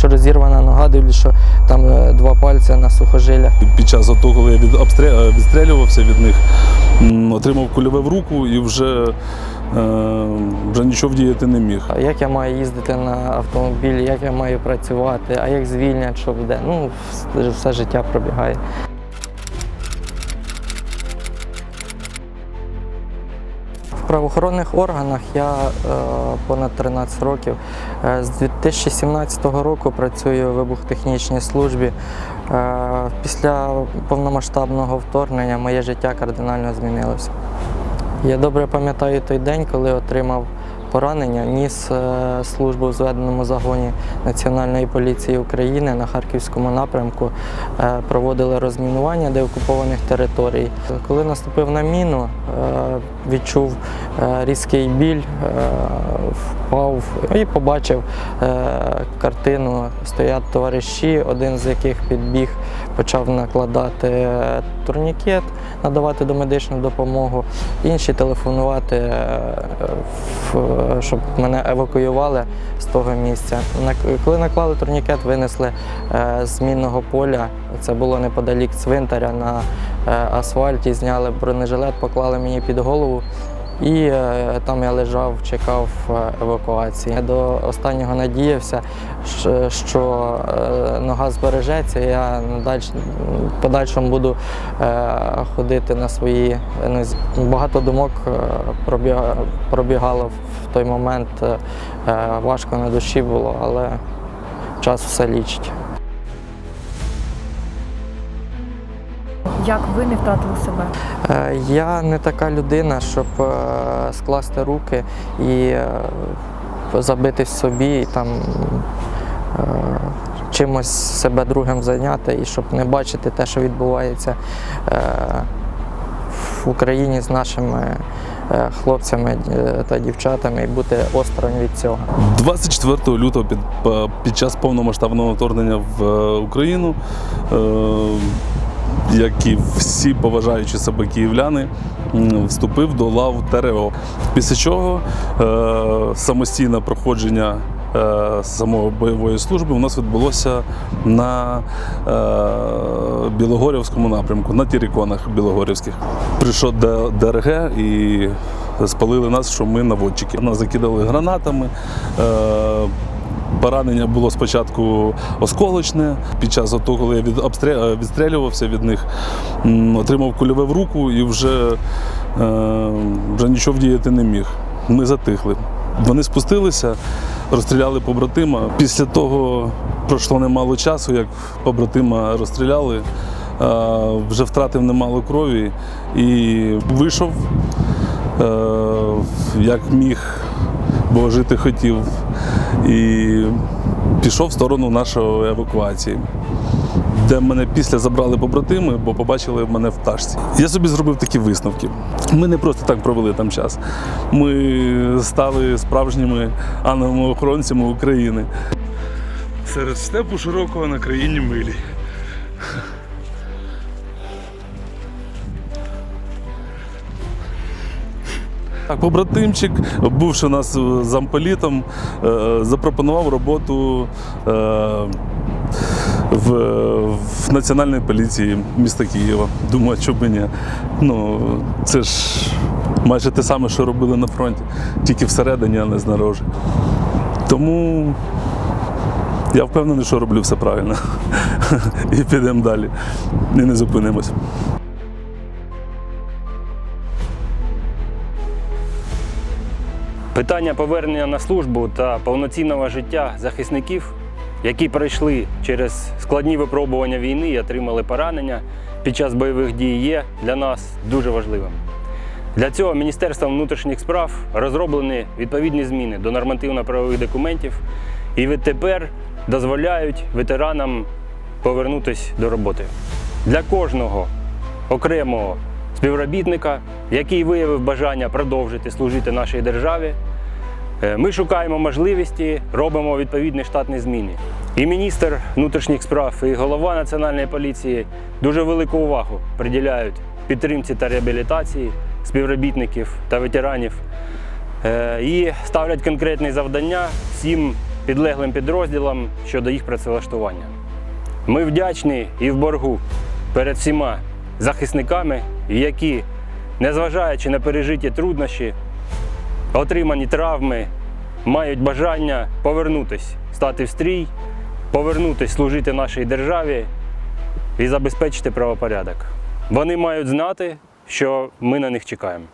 бачу розірвана нога, дивлюсь, що там е, два пальці на сухожилях. Під час того, коли я від е, відстрілювався від них, отримав кульове в руку і вже, е, вже нічого вдіяти не міг. А Як я маю їздити на автомобілі, як я маю працювати, а як звільнять, що буде. Ну, все життя пробігає. Правоохоронних органах я е, понад 13 років. Е, з 2017 року працюю в вибухтехнічній службі. Е, після повномасштабного вторгнення моє життя кардинально змінилося. Я добре пам'ятаю той день, коли отримав поранення, ніс е, службу в зведеному загоні Національної поліції України на Харківському напрямку. Е, Проводили розмінування деокупованих територій. Коли наступив на міну, е, відчув різкий біль, впав і побачив картину. Стоять товариші, один з яких підбіг, почав накладати турнікет, надавати домедичну допомогу, інші телефонувати, е, щоб мене евакуювали з того місця. Коли наклали турнікет, винесли е, з мінного поля. Це було неподалік цвинтаря на е, асфальті, зняли бронежилет, поклали мені під голову. І е, там я лежав, чекав е, евакуації. Я до останнього надіявся, що е, нога збережеться. Я подальшому буду ходити на свої. з- Багато думок пробіга- пробігало в той момент. Важко на душі було, але час все лічить. Як ви не втратили себе? Е, Я не така людина, щоб е, скласти руки і е, забити в собі і там чимось себе другим зайняти, і щоб не бачити те, що відбувається в Україні з нашими хлопцями та дівчатами і бути осторонь від цього. 24 лютого під, під час повномасштабного вторгнення в Україну, е, як і всі поважаючі себе київляни, вступив до лав ТРО. Після чого е, самостійне проходження е, самої бойової служби у нас відбулося на е, Білогорівському напрямку, на Тіріконах Білогорівських. Прийшов ДРГ і спалили нас, що ми наводчики. Нас закидали гранатами. Е, Поранення було спочатку осколочне. Під час того, коли я е, відстрілювався від них, отримав кульове в руку і вже, е, вже нічого вдіяти не міг. Ми затихли. Вони спустилися, розстріляли побратима. Після того пройшло немало часу, як побратима розстріляли. е, Вже втратив немало крові і вийшов, як міг, бо жити хотів. І пішов в сторону нашої евакуації, де мене після забрали побратими, бо побачили мене в ташці. Я собі зробив такі висновки. Ми не просто так провели там час. Ми стали справжніми ангелами-охоронцями України. Серед степу широкого на країні милі. Так, побратимчик, бувши у нас замполітом, е, запропонував роботу е, в, в Національній поліції міста Києва. Думаю, що б і ні. Ну, це ж майже те саме, що робили на фронті, тільки всередині, а не знаружи. Тому я впевнений, що роблю все правильно. І підемо далі. І не зупинимось. Питання повернення на службу та повноцінного життя захисників, які пройшли через складні випробування війни і отримали поранення під час бойових дій, є для нас дуже важливим. Для цього Міністерством внутрішніх справ розроблені відповідні зміни до нормативно-правових документів і відтепер дозволяють ветеранам повернутися до роботи. Для кожного окремого співробітника, який виявив бажання продовжити служити нашій державі, ми шукаємо можливості, робимо відповідні штатні зміни. І міністр внутрішніх справ, і голова національної поліції дуже велику увагу приділяють підтримці та реабілітації співробітників та ветеранів. Е, І ставлять конкретні завдання всім підлеглим підрозділам щодо їх працевлаштування. Ми вдячні і в боргу перед всіма захисниками, які, незважаючи на пережиті труднощі, отримані травми, мають бажання повернутись, стати в стрій, повернутись служити нашій державі і забезпечити правопорядок. Вони мають знати, що ми на них чекаємо.